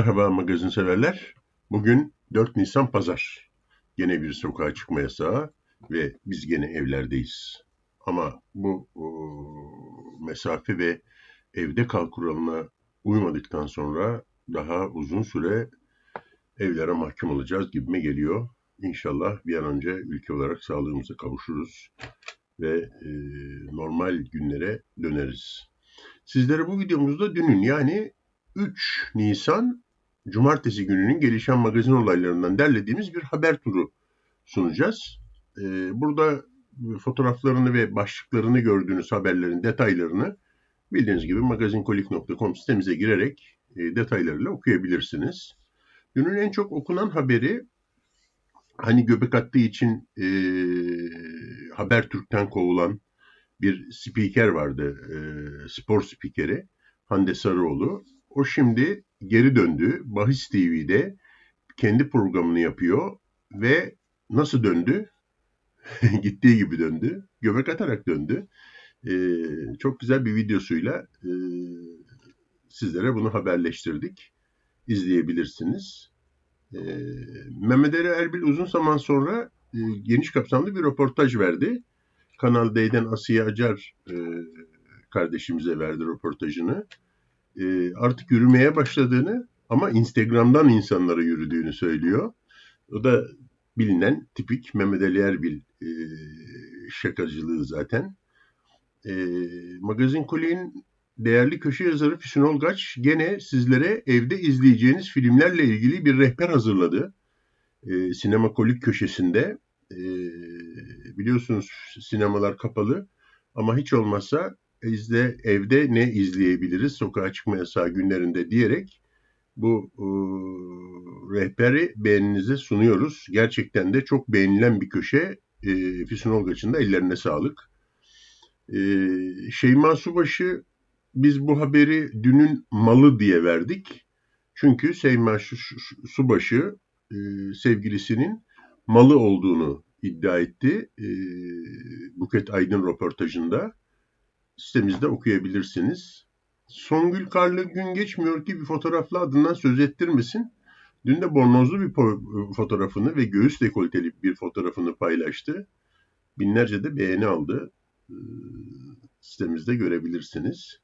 Merhaba magazin severler. Bugün 4 Nisan Pazar. Gene bir sokağa çıkma yasağı ve biz gene evlerdeyiz. Ama bu o, mesafe ve evde kal kuralına uymadıktan sonra daha uzun süre evlere mahkum olacağız gibime geliyor. İnşallah bir an önce ülke olarak sağlığımıza kavuşuruz ve e, normal günlere döneriz. Sizlere bu videomuzda dünün yani 3 Nisan Cumartesi gününün gelişen magazin olaylarından derlediğimiz bir haber turu sunacağız. Ee, burada fotoğraflarını ve başlıklarını gördüğünüz haberlerin detaylarını bildiğiniz gibi magazinkolik.com sitemize girerek e, detaylarıyla okuyabilirsiniz. Günün en çok okunan haberi hani göbek attığı için e, Habertürk'ten kovulan bir spiker vardı, e, spor spikeri Hande Sarıoğlu. O şimdi geri döndü. Bahis TV'de kendi programını yapıyor ve nasıl döndü? Gittiği gibi döndü. Göbek atarak döndü. Ee, çok güzel bir videosuyla e, sizlere bunu haberleştirdik. İzleyebilirsiniz. Ee, Mehmet Ali Erbil uzun zaman sonra e, geniş kapsamlı bir röportaj verdi. Kanal D'den Asiye Acar e, kardeşimize verdi röportajını e, artık yürümeye başladığını ama Instagram'dan insanlara yürüdüğünü söylüyor. O da bilinen tipik Mehmet Ali Erbil e, şakacılığı zaten. E, Magazin Kule'nin değerli köşe yazarı Füsun Olgaç gene sizlere evde izleyeceğiniz filmlerle ilgili bir rehber hazırladı. E, sinema kolik köşesinde. E, biliyorsunuz sinemalar kapalı ama hiç olmazsa izle, evde ne izleyebiliriz sokağa çıkma yasağı günlerinde diyerek bu e, rehberi beğeninize sunuyoruz. Gerçekten de çok beğenilen bir köşe. E, Füsun Olgaç'ın da ellerine sağlık. E, Şeyma Subaşı biz bu haberi dünün malı diye verdik. Çünkü Şeyma Subaşı e, sevgilisinin malı olduğunu iddia etti e, Buket Aydın röportajında sitemizde okuyabilirsiniz. Songül Karlı gün geçmiyor ki bir fotoğrafla adından söz ettirmesin. Dün de bornozlu bir fotoğrafını ve göğüs dekolteli bir fotoğrafını paylaştı. Binlerce de beğeni aldı. Ee, sitemizde görebilirsiniz.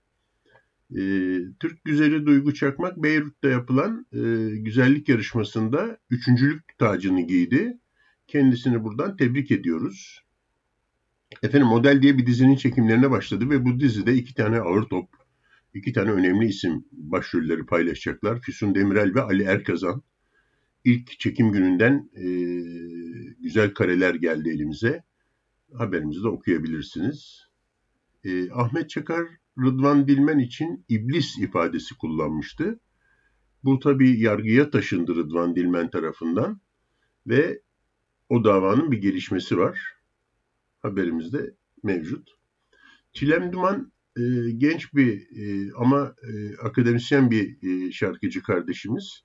Ee, Türk güzeli Duygu Çakmak Beyrut'ta yapılan e, güzellik yarışmasında üçüncülük tacını giydi. Kendisini buradan tebrik ediyoruz. Efendim Model diye bir dizinin çekimlerine başladı ve bu dizide iki tane ağır top, iki tane önemli isim başrolleri paylaşacaklar. Füsun Demirel ve Ali Erkazan. İlk çekim gününden e, güzel kareler geldi elimize. Haberimizi de okuyabilirsiniz. E, Ahmet Çakar Rıdvan Dilmen için iblis ifadesi kullanmıştı. Bu tabi yargıya taşındı Rıdvan Dilmen tarafından ve o davanın bir gelişmesi var haberimizde mevcut. Çilem Duman e, genç bir e, ama e, akademisyen bir e, şarkıcı kardeşimiz.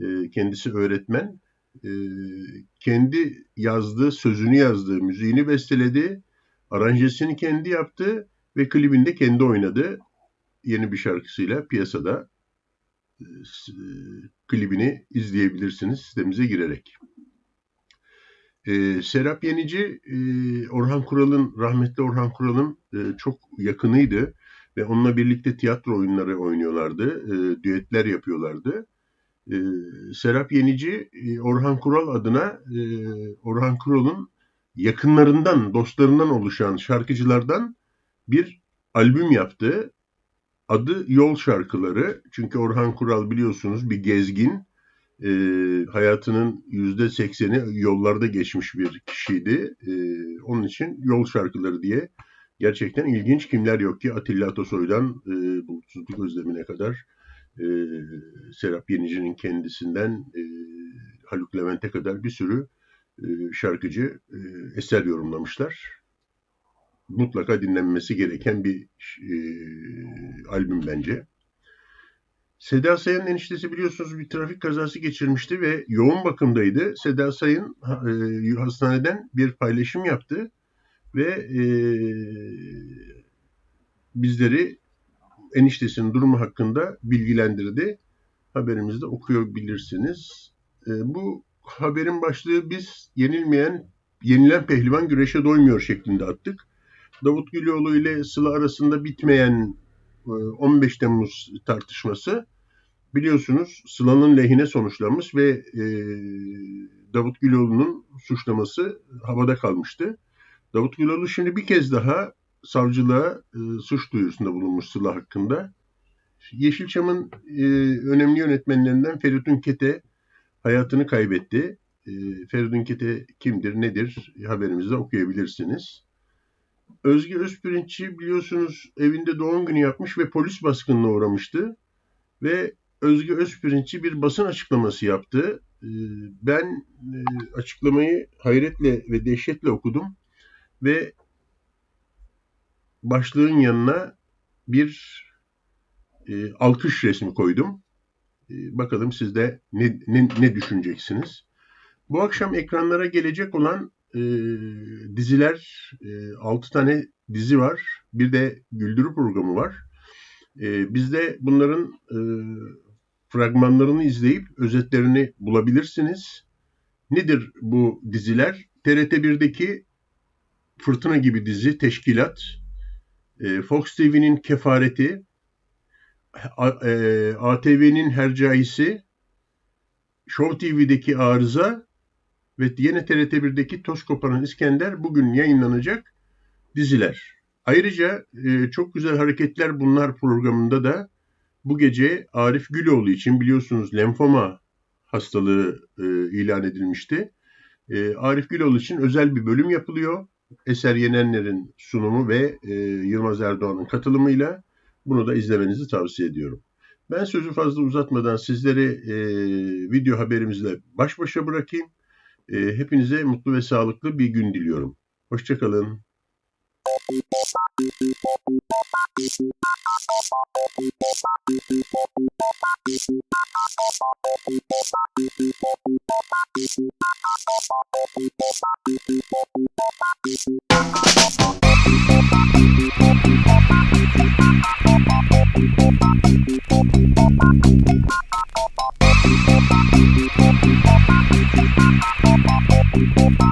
E, kendisi öğretmen. E, kendi yazdığı, sözünü yazdığı, müziğini besteledi. Aranjesini kendi yaptı ve klibinde kendi oynadı. Yeni bir şarkısıyla piyasada e, klibini izleyebilirsiniz sitemize girerek. E, Serap Yenici, e, Orhan Kural'ın, rahmetli Orhan Kural'ın e, çok yakınıydı ve onunla birlikte tiyatro oyunları oynuyorlardı, e, düetler yapıyorlardı. E, Serap Yenici, e, Orhan Kural adına e, Orhan Kural'ın yakınlarından, dostlarından oluşan şarkıcılardan bir albüm yaptı. Adı Yol Şarkıları. Çünkü Orhan Kural biliyorsunuz bir gezgin e, hayatının yüzde sekseni yollarda geçmiş bir kişiydi. E, onun için yol şarkıları diye gerçekten ilginç kimler yok ki Atilla Atasoy'dan e, Bulutsuzluk Özlemi'ne kadar e, Serap Yenici'nin kendisinden e, Haluk Levent'e kadar bir sürü e, şarkıcı e, eser yorumlamışlar. Mutlaka dinlenmesi gereken bir e, albüm bence. Seda Sayan'ın eniştesi biliyorsunuz bir trafik kazası geçirmişti ve yoğun bakımdaydı. Seda Sayan e, hastaneden bir paylaşım yaptı ve e, bizleri eniştesinin durumu hakkında bilgilendirdi. haberimizde okuyabilirsiniz. E, bu haberin başlığı biz yenilmeyen, yenilen pehlivan güreşe doymuyor şeklinde attık. Davut Güloğlu ile Sıla arasında bitmeyen 15 Temmuz tartışması biliyorsunuz Sıla'nın lehine sonuçlanmış ve e, Davut Güloğlu'nun suçlaması havada kalmıştı. Davut Güloğlu şimdi bir kez daha savcılığa e, suç duyurusunda bulunmuş Sıla hakkında. Yeşilçam'ın e, önemli yönetmenlerinden Feridun Kete hayatını kaybetti. E, Feridun Kete kimdir, nedir haberimizde okuyabilirsiniz. Özge Özpirinççi biliyorsunuz evinde doğum günü yapmış ve polis baskınına uğramıştı. Ve Özge Özpirinççi bir basın açıklaması yaptı. Ee, ben e, açıklamayı hayretle ve dehşetle okudum ve başlığın yanına bir e, alkış resmi koydum. E, bakalım siz de ne, ne, ne düşüneceksiniz? Bu akşam ekranlara gelecek olan e, diziler, e, 6 tane dizi var. Bir de güldürü programı var. E, biz de bunların e, fragmanlarını izleyip özetlerini bulabilirsiniz. Nedir bu diziler? TRT1'deki Fırtına gibi dizi, Teşkilat, e, Fox TV'nin Kefareti, e, ATV'nin Hercaisi, Show TV'deki Arıza ve yine TRT1'deki Toz Koparan İskender bugün yayınlanacak diziler. Ayrıca e, çok güzel hareketler bunlar programında da bu gece Arif Güloğlu için biliyorsunuz lenfoma hastalığı e, ilan edilmişti. E, Arif Güloğlu için özel bir bölüm yapılıyor. Eser Yenenler'in sunumu ve e, Yılmaz Erdoğan'ın katılımıyla bunu da izlemenizi tavsiye ediyorum. Ben sözü fazla uzatmadan sizleri e, video haberimizle baş başa bırakayım. E, hepinize mutlu ve sağlıklı bir gün diliyorum. Hoşçakalın. Bye.